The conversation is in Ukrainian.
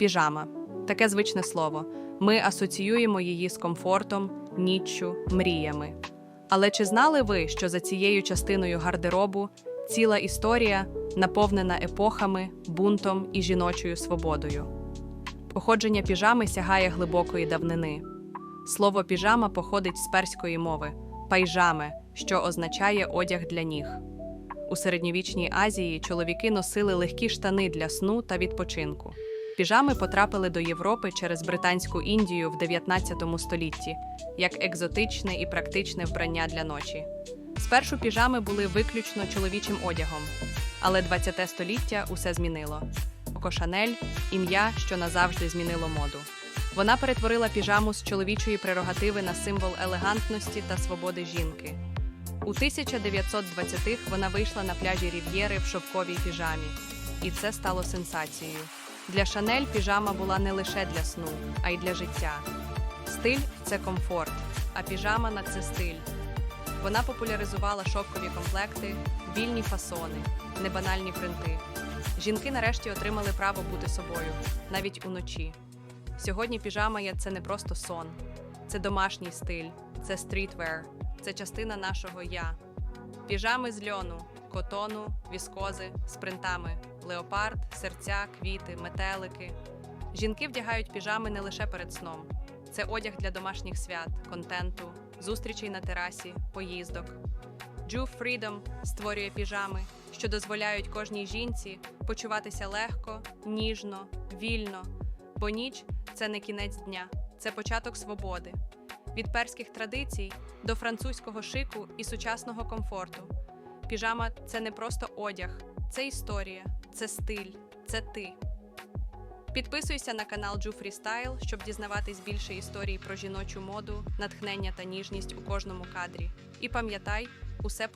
Піжама таке звичне слово. Ми асоціюємо її з комфортом, ніччю, мріями. Але чи знали ви, що за цією частиною гардеробу ціла історія, наповнена епохами, бунтом і жіночою свободою? Походження піжами сягає глибокої давнини. Слово піжама походить з перської мови пайжаме, що означає одяг для ніг. У середньовічній Азії чоловіки носили легкі штани для сну та відпочинку. Піжами потрапили до Європи через Британську Індію в 19 столітті як екзотичне і практичне вбрання для ночі. Спершу піжами були виключно чоловічим одягом, але 20 століття усе змінило. Коко Шанель ім'я, що назавжди змінило моду. Вона перетворила піжаму з чоловічої прерогативи на символ елегантності та свободи жінки. У 1920-х вона вийшла на пляжі Рів'єри в шовковій піжамі, і це стало сенсацією. Для Шанель піжама була не лише для сну, а й для життя. Стиль це комфорт, а піжама на це стиль. Вона популяризувала шовкові комплекти, вільні фасони, небанальні принти. Жінки нарешті отримали право бути собою, навіть уночі. Сьогодні піжама є це не просто сон, це домашній стиль, це стрітвер, це частина нашого я. Піжами з льону, котону, віскози, з принтами, леопард, серця, квіти, метелики. Жінки вдягають піжами не лише перед сном. Це одяг для домашніх свят, контенту, зустрічей на терасі, поїздок. Jew Freedom створює піжами, що дозволяють кожній жінці почуватися легко, ніжно, вільно, бо ніч це не кінець дня, це початок свободи. Від перських традицій до французького шику і сучасного комфорту. Піжама це не просто одяг, це історія, це стиль, це ти. Підписуйся на канал Джу Фрістайл, щоб дізнаватись більше історій про жіночу моду, натхнення та ніжність у кожному кадрі. І пам'ятай, усе